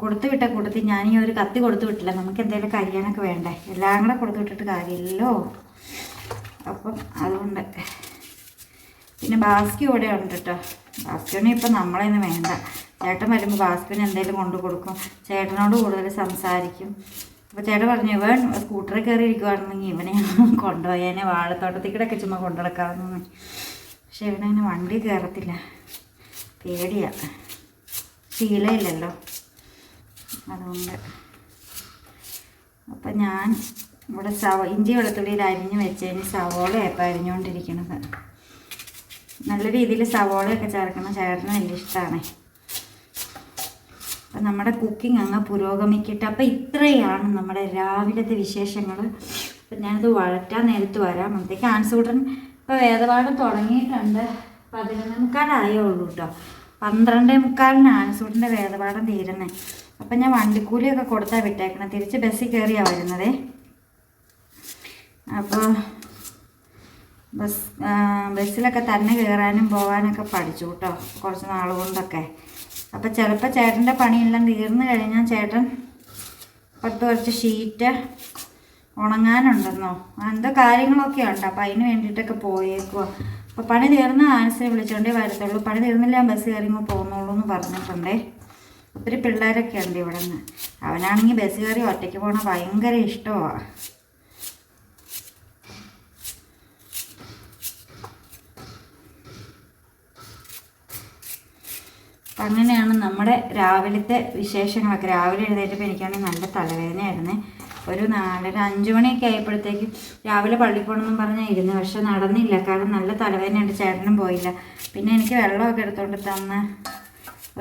കൊടുത്തു വിട്ട കൂട്ടത്തിൽ ഞാൻ ഈ ഒരു കത്തി കൊടുത്തു വിട്ടില്ല. നമുക്ക് എന്തെങ്കിലും കരിയാനൊക്കെ വേണ്ടേ? എല്ലാം കൂടെ കൊടുത്തു വിട്ടിട്ട് കാര്യമില്ലല്ലോ. അപ്പം അതുകൊണ്ട് പിന്നെ ബാസ്കി ഇവിടെ ഉണ്ട് കേട്ടോ. ബാസ്കിന് ഇപ്പം നമ്മളെയൊന്നും വേണ്ട. ചേട്ടൻ വരുമ്പോൾ ബാസ്കിന് എന്തെങ്കിലും കൊണ്ടു കൊടുക്കും. ചേട്ടനോട് കൂടുതൽ സംസാരിക്കും. അപ്പോൾ ചേട്ടൻ പറഞ്ഞു ഇവൻ സ്കൂട്ടറിൽ കയറി ഇരിക്കുവാണെന്നെങ്കിൽ ഇവനെ കൊണ്ടുപോയേനെ വാഴത്തോട്ടത്തിൽ കൂടെ ഒക്കെ ചുമ്മാ കൊണ്ടു നടക്കാമെന്ന്. പക്ഷെ ഇവനങ്ങനെ വണ്ടി കയറത്തില്ല. പേടിയാണ് ശീലമില്ലല്ലോ അതുകൊണ്ട്. അപ്പം ഞാൻ ഇവിടെ സവ ഇഞ്ചി വെളുത്തുള്ളിയിൽ അരിഞ്ഞ് വെച്ചതിന് സവോളയാണ് അരിഞ്ഞുകൊണ്ടിരിക്കണത്. നല്ല രീതിയിൽ സവോളയൊക്കെ ചേർക്കുന്ന ചേട്ടന് വലിയ ഇഷ്ടമാണ് അപ്പം നമ്മുടെ കുക്കിംഗ് അങ്ങ് പുരോഗമിക്കട്ടെ. അപ്പം ഇത്രയാണ് നമ്മുടെ രാവിലത്തെ വിശേഷങ്ങൾ അപ്പം ഞാനത് വഴറ്റാൻ നേരത്ത് വരാം. അപ്പോഴത്തേക്ക് ആൻസൂട്ടൻ ഇപ്പോൾ വേദപാഠം തുടങ്ങിയിട്ടുണ്ട്. പതിനൊന്നേ മുക്കാലായേ ഉള്ളൂ കേട്ടോ പന്ത്രണ്ടേ മുക്കാലിന് ആൻസൂട്ടിന്റെ വേദപാഠം തീരുന്നേ. അപ്പം ഞാൻ വണ്ടിക്കൂലിയൊക്കെ കൊടുത്താൽ വിട്ടേക്കണം. തിരിച്ച് ബസ്സിൽ കയറിയാണ് വരുന്നതേ. അപ്പോൾ ബസ് ബസ്സിലൊക്കെ തന്നെ കയറാനും പോകാനൊക്കെ പഠിച്ചു കേട്ടോ കുറച്ച് നാൾ കൊണ്ടൊക്കെ. അപ്പോൾ ചിലപ്പോൾ ചേട്ടന്റെ പണിയെല്ലാം തീർന്നു കഴിഞ്ഞാൽ ചേട്ടൻ പത്ത് കുറച്ച് ഷീറ്റ് ഉണങ്ങാനുണ്ടെന്നോ. എന്തോ കാര്യങ്ങളൊക്കെ ഉണ്ട്. അപ്പോൾ അതിന് വേണ്ടിയിട്ടൊക്കെ പോയേക്കുക അപ്പോൾ പണി തീർന്ന ആൻസിനെ വിളിച്ചുകൊണ്ടേ വരത്തുള്ളൂ. പണി തീർന്നില്ല ബസ് കയറി പോകുന്നുള്ളൂ എന്ന് പറഞ്ഞിട്ടുണ്ടേ. ഒത്തിരി പിള്ളേരൊക്കെ ഉണ്ട് ഇവിടെ നിന്ന് അവനാണെങ്കിൽ ബസ് കയറി ഒറ്റയ്ക്ക് പോകണ ഭയങ്കര ഇഷ്ടമാണ് അങ്ങനെയാണ് നമ്മുടെ രാവിലത്തെ വിശേഷങ്ങളൊക്കെ. രാവിലെ എഴുന്നേറ്റപ്പോൾ എനിക്കാണെങ്കിൽ നല്ല തലവേദനയായിരുന്നു. ഒരു നാലര അഞ്ച് മണിയൊക്കെ ആയപ്പോഴത്തേക്കും രാവിലെ പള്ളി പോകണമെന്നും പറഞ്ഞാൽ ഇരുന്നു. പക്ഷെ നടന്നില്ല. കാരണം നല്ല തലവേദനയുണ്ട്. ചേട്ടനും പോയില്ല. പിന്നെ എനിക്ക് വെള്ളമൊക്കെ എടുത്തുകൊണ്ട് തന്ന്.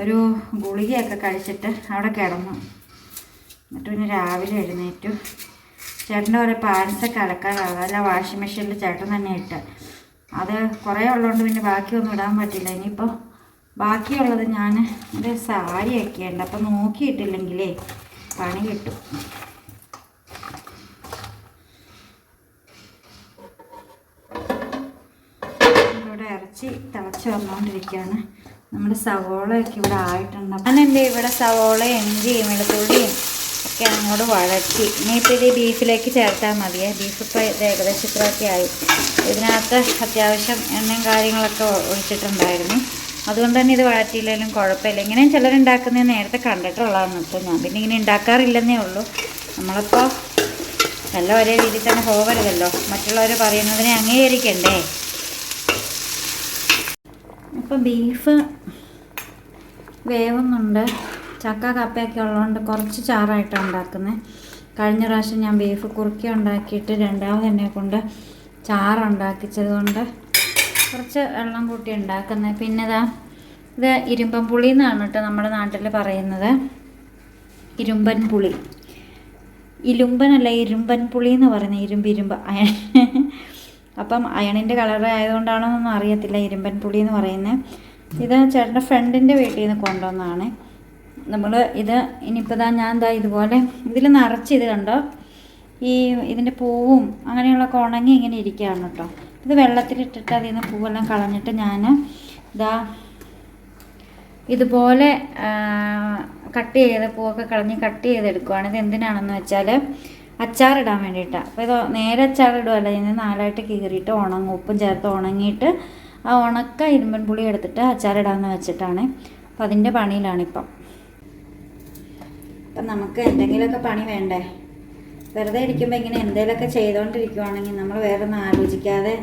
ഒരു ഗുളികയൊക്കെ കഴിച്ചിട്ട് അവിടെ കിടന്നു. എന്നിട്ട് പിന്നെ രാവിലെ എഴുന്നേറ്റു. ചേട്ടന്റെ കുറേ പാൻസൊക്കെ അലക്കാറാവുക അല്ല വാഷിംഗ് മെഷീനിൽ ചേട്ടൻ തന്നെ ഇട്ട്. അത് കുറേ ഉള്ളതുകൊണ്ട് പിന്നെ ബാക്കിയൊന്നും ഇടാൻ പറ്റില്ല ഇനിയിപ്പോൾ ബാക്കിയുള്ളത് ഞാൻ ഒരു സാരിയൊക്കെ ഉണ്ട് അപ്പം നോക്കിയിട്ടില്ലെങ്കിലേ പണി കിട്ടും. ഇവിടെ ഇറച്ചി തിളച്ച് വന്നുകൊണ്ടിരിക്കുകയാണ്. നമ്മുടെ സവോളയൊക്കെ ഇവിടെ ആയിട്ടുണ്ട്. അങ്ങനെ ഇവിടെ സവോള ഇഞ്ചിയും വെളുത്തുള്ളിയും ഒക്കെ അങ്ങോട്ട് വഴറ്റി. ഇനിയിപ്പോൾ ഇത് ബീഫിലേക്ക് ചേർത്താൽ മതിയേ. ബീഫ് ഇപ്പോൾ ഇത് ഏകദേശം ഇത്രയൊക്കെ ആയി. ഇതിനകത്ത് അത്യാവശ്യം എണ്ണയും കാര്യങ്ങളൊക്കെ ഒഴിച്ചിട്ടുണ്ടായിരുന്നു. അതുകൊണ്ട് തന്നെ ഇത് വഴറ്റിയില്ലെങ്കിലും കുഴപ്പമില്ല. ഇങ്ങനെയും ചിലരുണ്ടാക്കുന്നത് നേരത്തെ കണ്ടിട്ടുള്ളതാണ് ഇപ്പോൾ ഞാൻ പിന്നെ ഇങ്ങനെ ഉണ്ടാക്കാറില്ലെന്നേ ഉള്ളൂ. നമ്മളിപ്പോൾ എല്ലാം ഒരേ രീതിയിൽ തന്നെ പോകരുതല്ലോ മറ്റുള്ളവർ പറയുന്നതിനെ അംഗീകരിക്കണ്ടേ? ഇപ്പം ബീഫ് വേവുന്നുണ്ട്. ചക്ക കപ്പയൊക്കെ ഉള്ളതുകൊണ്ട് കുറച്ച് ചാറായിട്ടാണ് ഉണ്ടാക്കുന്നത്. കഴിഞ്ഞ പ്രാവശ്യം ഞാൻ ബീഫ് കുറുക്കി ഉണ്ടാക്കിയിട്ട് രണ്ടാമത് എന്നെ കൊണ്ട് ചാറുണ്ടാക്കിച്ചത് കൊണ്ട് കുറച്ച് വെള്ളം കൂട്ടി ഉണ്ടാക്കുന്നത്. പിന്നെ ഇതാ ഇത് ഇരുമ്പൻ പുളി എന്നാണ് കേട്ടോ നമ്മുടെ നാട്ടിൽ പറയുന്നത്. ഇരുമ്പൻ പുളി. ഇലുമ്പനല്ല ഇരുമ്പൻ പുളി എന്ന് പറയുന്നത് ഇരുമ്പ് ഇരുമ്പ്. അപ്പം അയണിന്റെ കളർ ആയതുകൊണ്ടാണോ എന്നൊന്നും അറിയത്തില്ല ഇരുമ്പൻ പുളി എന്ന് പറയുന്നത് ഇത് ചേട്ടന്റെ ഫ്രണ്ടിന്റെ വീട്ടിൽ നിന്ന് കൊണ്ടുവന്നതാണ്. നമ്മൾ ഇത് ഇനിയിപ്പോൾ ഇതാ ഞാൻ എന്താ ഇതുപോലെ ഇതിൽ നിറച്ച് ഇത് കണ്ടോ? ഈ ഇതിന്റെ പൂവും അങ്ങനെയുള്ളൊക്കെ ഉണങ്ങി ഇങ്ങനെ ഇരിക്കുകയാണ് കേട്ടോ ഇത് വെള്ളത്തിലിട്ടിട്ട് അതിൽ നിന്ന് പൂവെല്ലാം കളഞ്ഞിട്ട് ഞാൻ ഇതാ ഇതുപോലെ കട്ട് ചെയ്ത് പൂവൊക്കെ കളഞ്ഞ് കട്ട് ചെയ്തെടുക്കുവാണ്. ഇത് എന്തിനാണെന്ന് വെച്ചാൽ അച്ചാറിടാൻ വേണ്ടിയിട്ടാണ് അപ്പോൾ ഇത് നേരെ അച്ചാറിടുമല്ല ഇതിന് നാലായിട്ട് കീറിയിട്ട് ഉണങ്ങും. ഉപ്പും ചേർത്ത് ഉണങ്ങിയിട്ട് ആ ഉണക്ക ഇരുമ്പൻ പുളി എടുത്തിട്ട് അച്ചാറിടാമെന്ന് വെച്ചിട്ടാണ്. അപ്പം അതിന്റെ പണിയിലാണിപ്പം. അപ്പം നമുക്ക് എന്തെങ്കിലുമൊക്കെ പണി വേണ്ടേ? വെറുതെ ഇരിക്കുമ്പോൾ ഇങ്ങനെ എന്തെങ്കിലുമൊക്കെ ചെയ്തുകൊണ്ടിരിക്കുവാണെങ്കിൽ നമ്മൾ വേറെ ഒന്നും ആലോചിക്കാതെ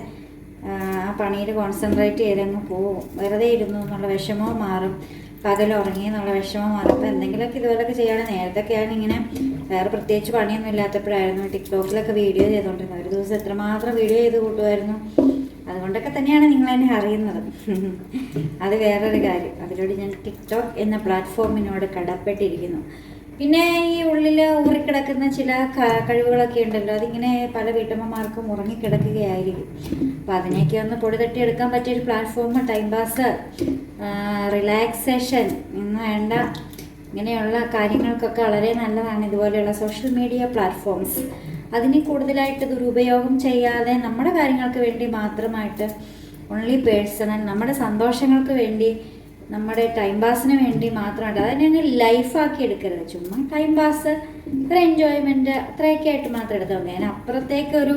ആ പണിയിൽ കോൺസെൻട്രേറ്റ് ചെയ്തങ്ങ് പോവും. വെറുതെ ഇരുന്നു എന്നുള്ള വിഷമവും മാറും. പകൽ ഉറങ്ങി എന്നുള്ള വിഷമം മാറും. അപ്പോൾ എന്തെങ്കിലുമൊക്കെ ഇതുപോലൊക്കെ ചെയ്യുകയാണെങ്കിൽ നേരത്തെയൊക്കെയാണ് ഇങ്ങനെ വേറെ പ്രത്യേകിച്ച് പണിയൊന്നും ഇല്ലാത്തപ്പോഴായിരുന്നു ടിക്ടോക്കിലൊക്കെ വീഡിയോ ചെയ്തുകൊണ്ടിരുന്നത്. ഒരു ദിവസം എത്രമാത്രം വീഡിയോ ചെയ്ത് കൂട്ടുമായിരുന്നു? അതുകൊണ്ടൊക്കെ തന്നെയാണ് നിങ്ങൾ എന്നെ അറിയുന്നത്. അത് വേറൊരു കാര്യം. അതിലൂടെ ഞാൻ ടിക്ടോക്ക് എന്ന പ്ലാറ്റ്ഫോമിനോട് കടപ്പെട്ടിരിക്കുന്നു. പിന്നെ ഈ ഉള്ളിൽ ഊറിക്കിടക്കുന്ന ചില കഴിവുകളൊക്കെ ഉണ്ടല്ലോ. അതിങ്ങനെ പല വീട്ടമ്മമാർക്കും ഉറങ്ങിക്കിടക്കുകയായിരിക്കും. അപ്പോൾ അതിനെയൊക്കെ ഒന്ന് പൊടി തട്ടിയെടുക്കാൻ പറ്റിയൊരു പ്ലാറ്റ്ഫോം ടൈം പാസ് റിലാക്സേഷൻ എന്ന് വേണ്ട ഇങ്ങനെയുള്ള കാര്യങ്ങൾക്കൊക്കെ വളരെ നല്ലതാണ് ഇതുപോലെയുള്ള സോഷ്യൽ മീഡിയ പ്ലാറ്റ്ഫോംസ് അതിന് കൂടുതലായിട്ട് ദുരുപയോഗം ചെയ്യാതെ നമ്മുടെ കാര്യങ്ങൾക്ക് വേണ്ടി മാത്രമായിട്ട് ഓൺലി പേഴ്സണൽ നമ്മുടെ സന്തോഷങ്ങൾക്ക് വേണ്ടി നമ്മുടെ ടൈം പാസിന് വേണ്ടി മാത്രമായിട്ട് അതിനെ അങ്ങ് ലൈഫാക്കി എടുക്കരുത്. ചുമ്മാ ടൈം പാസ് ഒരു എൻജോയ്മെന്റ് അത്രയൊക്കെ ആയിട്ട് മാത്രം എടുത്താൽ മതി. അതിന് അപ്പുറത്തേക്കൊരു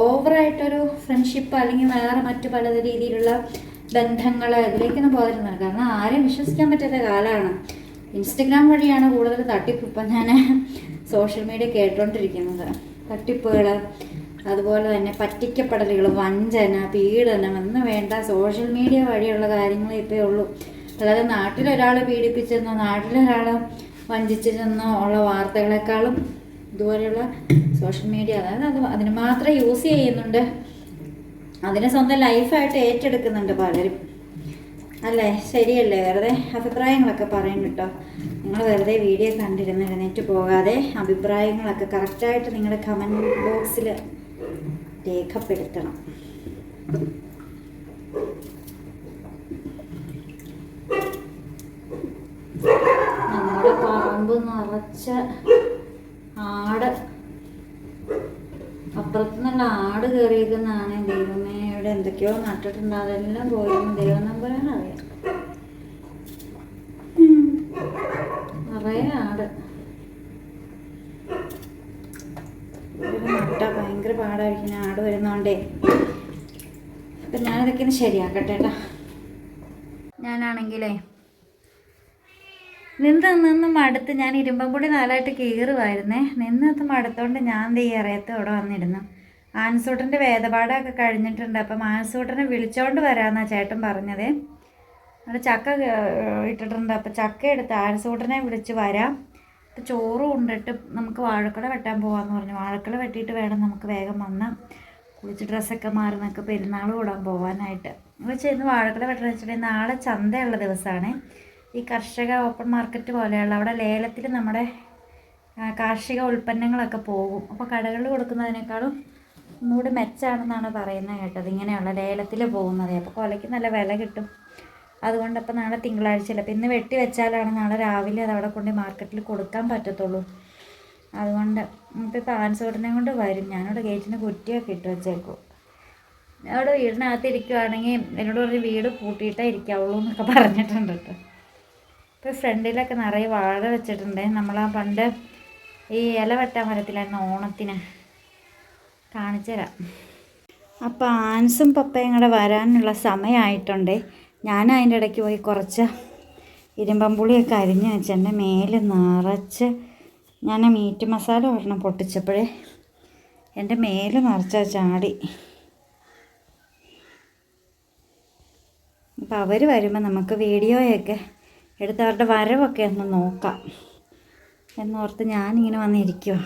ഓവറായിട്ടൊരു ഫ്രണ്ട്ഷിപ്പ് അല്ലെങ്കിൽ വേറെ മറ്റു പല രീതിയിലുള്ള ബന്ധങ്ങൾ ഇതിലേക്കൊന്നും പോകാതിരുന്നത് കാരണം ആരെയും വിശ്വസിക്കാൻ പറ്റാത്ത കാലമാണ്. ഇൻസ്റ്റഗ്രാം വഴിയാണ് കൂടുതൽ തട്ടിപ്പ് ഇപ്പം ഞാൻ സോഷ്യൽ മീഡിയ കേട്ടുകൊണ്ടിരിക്കുന്നത് തട്ടിപ്പുകൾ അതുപോലെ തന്നെ പറ്റിക്കപ്പെടലുകൾ വഞ്ചന പീഡനം എന്ന് വേണ്ട. സോഷ്യൽ മീഡിയ വഴിയുള്ള കാര്യങ്ങളേ ഇപ്പേ ഉള്ളൂ. അതായത് നാട്ടിലൊരാൾ പീഡിപ്പിച്ചെന്നോ നാട്ടിലൊരാൾ വഞ്ചിച്ചെന്നോ ഉള്ള വാർത്തകളെക്കാളും ഇതുപോലെയുള്ള സോഷ്യൽ മീഡിയ അതായത് അത് അതിന് മാത്രം യൂസ് ചെയ്യുന്നുണ്ട്. അതിനെ സ്വന്തം ലൈഫായിട്ട് ഏറ്റെടുക്കുന്നുണ്ട് പലരും. അല്ലേ? ശരിയല്ലേ? വെറുതെ അഭിപ്രായങ്ങളൊക്കെ പറയും കേട്ടോ. നിങ്ങൾ വെറുതെ വീഡിയോ കണ്ടിരുന്ന് എഴുന്നേറ്റ് പോകാതെ അഭിപ്രായങ്ങളൊക്കെ കറക്റ്റായിട്ട് നിങ്ങളുടെ കമന്റ് ബോക്സിൽ രേഖപ്പെടുത്തണം. നമ്മുടെ പറമ്പ് നിറച്ച ആട് അപ്പുറത്ത് നല്ല ആട് കയറിയിരിക്കുന്നതാണ്. ദൈവമേ ഇവിടെ എന്തൊക്കെയോ നട്ടിട്ടുണ്ട്. അതെല്ലാം പോയിരുന്നു ദൈവം നമ്പരാണ് അറിയാം. നിറയെ ആട്. നട്ട ഭയങ്കര പാടായിരിക്കും. ആട് വരുന്നോണ്ടേ. അപ്പം ഞാനിതൊക്കെ ഒന്ന് ശരിയാക്കട്ടെ കേട്ടാ. ഞാനാണെങ്കിലേ നിന്ന് നിന്ന് മടുത്ത് ഞാൻ ഇരുമ്പംപൊടി നാലായിട്ട് കീറുമായിരുന്നേ അത് മടുത്തോണ്ട് ഞാൻ ദേ ഇവിടെ വന്നിരുന്നു. ആൻസൂട്ടന്റെ വേദപാഠമൊക്കെ കഴിഞ്ഞിട്ടുണ്ട്. അപ്പം ആൻസൂട്ടനെ വിളിച്ചോണ്ട് വരാമെന്നാണ് ചേട്ടൻ പറഞ്ഞത്. അവിടെ ചക്ക ഇട്ടിട്ടുണ്ട്. അപ്പം ചക്ക എടുത്ത് ആൻസൂട്ടനെ വിളിച്ച് വരാം. അപ്പം ചോറ് കൊണ്ടിട്ട് നമുക്ക് വാഴക്കുല വെട്ടാൻ പോകാമെന്ന് പറഞ്ഞു. വാഴക്കുല വെട്ടിയിട്ട് വേണം നമുക്ക് വേഗം വന്ന് കുളിച്ച് ഡ്രസ്സൊക്കെ മാറി നമുക്ക് പെരുന്നാൾ കൂടാൻ പോകാനായിട്ട് നമ്മൾ ചെന്ന് വാഴക്കുല വെട്ടണമെന്ന് വെച്ചിട്ടുണ്ടെങ്കിൽ നാളെ ചന്തയുള്ള ദിവസമാണ് ഈ കർഷക ഓപ്പൺ മാർക്കറ്റ് പോലെയുള്ള അവിടെ ലേലത്തിൽ നമ്മുടെ കാർഷിക ഉൽപ്പന്നങ്ങളൊക്കെ പോകും. അപ്പോൾ കടകളിൽ കൊടുക്കുന്നതിനേക്കാളും ഒന്നുകൂടി മെച്ചാണെന്നാണ് പറയുന്നത് കേട്ടത്. ഇങ്ങനെയുള്ള ലേലത്തിൽ പോകുന്നത്. അപ്പോൾ കൊലയ്ക്ക് നല്ല വില കിട്ടും. അതുകൊണ്ട് അപ്പോൾ നാളെ തിങ്കളാഴ്ചയല്ല അപ്പോൾ ഇന്ന് വെട്ടി വെച്ചാലാണ് നാളെ രാവിലെ അത് അവിടെ കൊണ്ട് മാർക്കറ്റിൽ കൊടുക്കാൻ പറ്റത്തുള്ളൂ. അതുകൊണ്ട് ഇപ്പോൾ പാൻസോടിനെ കൊണ്ട് വരും. ഞാനിവിടെ ഗേറ്റിന് കുറ്റിയൊക്കെ ഇട്ട് വെച്ചേക്കും അവിടെ വീടിനകത്ത് ഇരിക്കുവാണെങ്കിൽ എന്നോട് പറഞ്ഞ് വീട് പൂട്ടിയിട്ടേ ഇരിക്കാവുള്ളൂ എന്നൊക്കെ പറഞ്ഞിട്ടുണ്ട് കേട്ടോ. ഇപ്പോൾ ഫ്രണ്ടിലൊക്കെ നിറയെ വാഴ വെച്ചിട്ടുണ്ട്. നമ്മൾ ആ പണ്ട് ഈ ഇല വെട്ടാൻ വരത്തില്ലായിരുന്നു ഓണത്തിന്? കാണിച്ചു തരാം. അപ്പോൾ ആൻസും പപ്പയും കൂടെ വരാനുള്ള സമയമായിട്ടുണ്ട് ഞാൻ അതിന്റെ ഇടയ്ക്ക് പോയി കുറച്ച് ഇരുമ്പമ്പുളിയൊക്കെ അരിഞ്ഞ് വെച്ച് എന്റെ മേൽ നിറച്ച് ഞാൻ മീറ്റ് മസാല ഒരെണ്ണം പൊട്ടിച്ചപ്പോഴേ എന്റെ മേൽ നിറച്ച ചാടി. അപ്പോൾ അവർ വരുമ്പോൾ നമുക്ക് വീഡിയോയൊക്കെ എടുത്ത് അവരുടെ വരവൊക്കെ ഒന്ന് നോക്കാം. എന്നോർത്ത് ഞാനിങ്ങനെ വന്നിരിക്കുക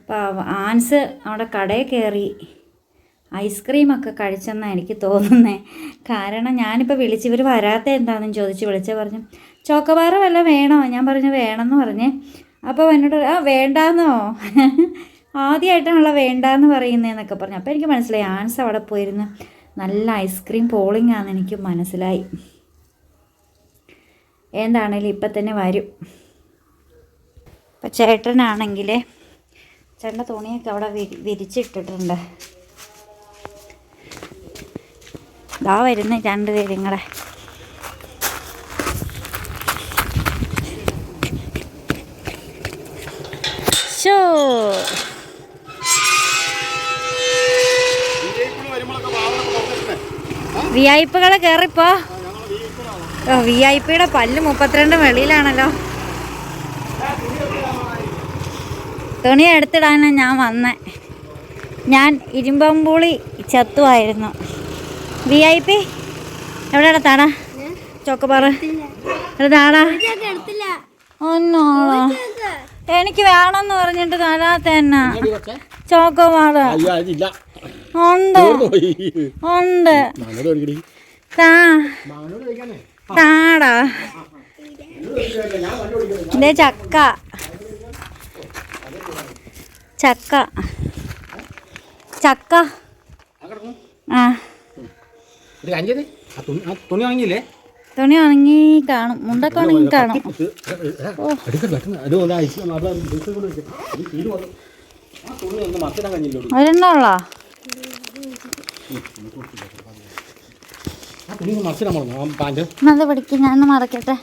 അപ്പോൾ ആൻസ് അവിടെ കടയിൽ കയറി ഐസ്ക്രീമൊക്കെ കഴിച്ചെന്നാണ് എനിക്ക് തോന്നുന്നത് കാരണം ഞാനിപ്പോൾ വിളിച്ച് ഇവർ വരാത്ത എന്താണെന്ന് ചോദിച്ച് വിളിച്ച് പറഞ്ഞു ചോക്കബാറ് വല്ല വേണോ? ഞാൻ പറഞ്ഞു വേണമെന്ന് പറഞ്ഞ്. അപ്പോൾ എന്നോട് ആ വേണ്ടാന്നോ? ആദ്യമായിട്ടാണല്ലോ വേണ്ടാന്ന് പറയുന്നതെന്നൊക്കെ പറഞ്ഞു. അപ്പോൾ എനിക്ക് മനസ്സിലായി ആൻസ് അവിടെ പോയിരുന്നു നല്ല ഐസ്ക്രീം പോളിംഗ് ആണെന്ന് എനിക്ക് മനസ്സിലായി. എന്താണേലും ഇപ്പം തന്നെ വരും. ഇപ്പം ചേട്ടനാണെങ്കിൽ ചേട്ടന്റെ തുണിയൊക്കെ അവിടെ വിരി വിരിച്ചിട്ടിട്ടുണ്ട്. ഇതാ വരുന്ന രണ്ട് പേരും കൂടെ ഷോ വി ഐ പികളെ കയറിപ്പോ വി ഐ പിയുടെ പല്ല് മുപ്പത്തിരണ്ട് വെളിയിലാണല്ലോ. തുണി എടുത്തിടാനാണ് ഞാൻ വന്നേ. ഞാൻ ഇരുമ്പമ്പൂളി ചത്തുമായിരുന്നു വി ഐ പി എവിടെ എടുത്താടാ? ചോക്കപ്പാറ. എടുത്താടാ? ഒന്നോളോ എനിക്ക് വേണമെന്ന് പറഞ്ഞിട്ട് തരാത്ത അയ്യോ അതില്ല. ഉണ്ട്. ഉണ്ട്. താ. താടാ ഇതേ ചക്ക. ചക്ക. ചക്ക. ആ. തുണി ഉണങ്ങിയില്ലേ? തുണി ഉണങ്ങി കാണും. മുണ്ടൊക്കെ ഉണങ്ങി കാണും. പെട്ടെന്ന്. അത് പഠിക്കും ഞാനൊന്ന് മറക്കട്ടെ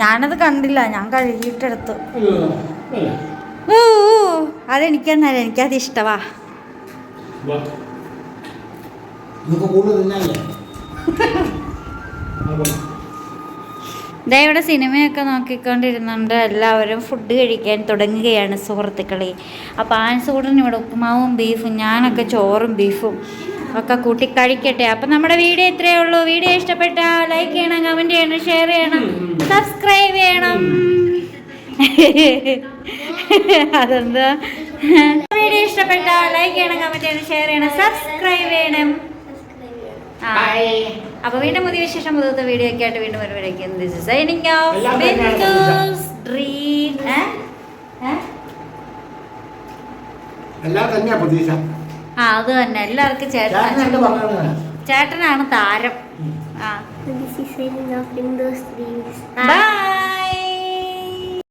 ഞാനത് കണ്ടില്ല. ഞാൻ കഴുകിയിട്ടെടുത്തു. അതെനിക്കെന്നല്ല എനിക്കത് ഇഷ്ടവാ ദേ ഇവിടെ സിനിമയൊക്കെ നോക്കിക്കൊണ്ടിരുന്നുണ്ട്. എല്ലാവരും ഫുഡ് കഴിക്കാൻ തുടങ്ങുകയാണ് സുഹൃത്തുക്കളെ. അപ്പോൾ ആൻസൂടന് ഇവിടെ ഉപ്പുമാവും ബീഫും ഞാനൊക്കെ ചോറും ബീഫും ഒക്കെ കൂട്ടി കഴിക്കട്ടെ. അപ്പം നമ്മുടെ വീഡിയോ ഇത്രയേ ഉള്ളൂ. വീഡിയോ ഇഷ്ടപ്പെട്ടാൽ ലൈക്ക് ചെയ്യണം കമന്റ് ചെയ്യണം ഷെയർ ചെയ്യണം സബ്സ്ക്രൈബ് ചെയ്യണം. അതെന്താ? വീഡിയോ ഇഷ്ടപ്പെട്ട ലൈക്ക് ചെയ്യണം കമന്റ് ചെയ്യണം ഷെയർ ചെയ്യണം സബ്സ്ക്രൈബ് ചെയ്യണം. അപ്പൊ വീണ്ടും പുതിയ വിശേഷം പുതുത്ത വീഡിയോ ഒക്കെ ആയിട്ട് വീണ്ടും വരുമ്പോഴേക്കും. സൈനിങ് ഓഫ് ഡ്രീം ആ അത് തന്നെ. എല്ലാവർക്കും ചേട്ടൻ ചേട്ടനാണ് താരം. ആ. ബൈ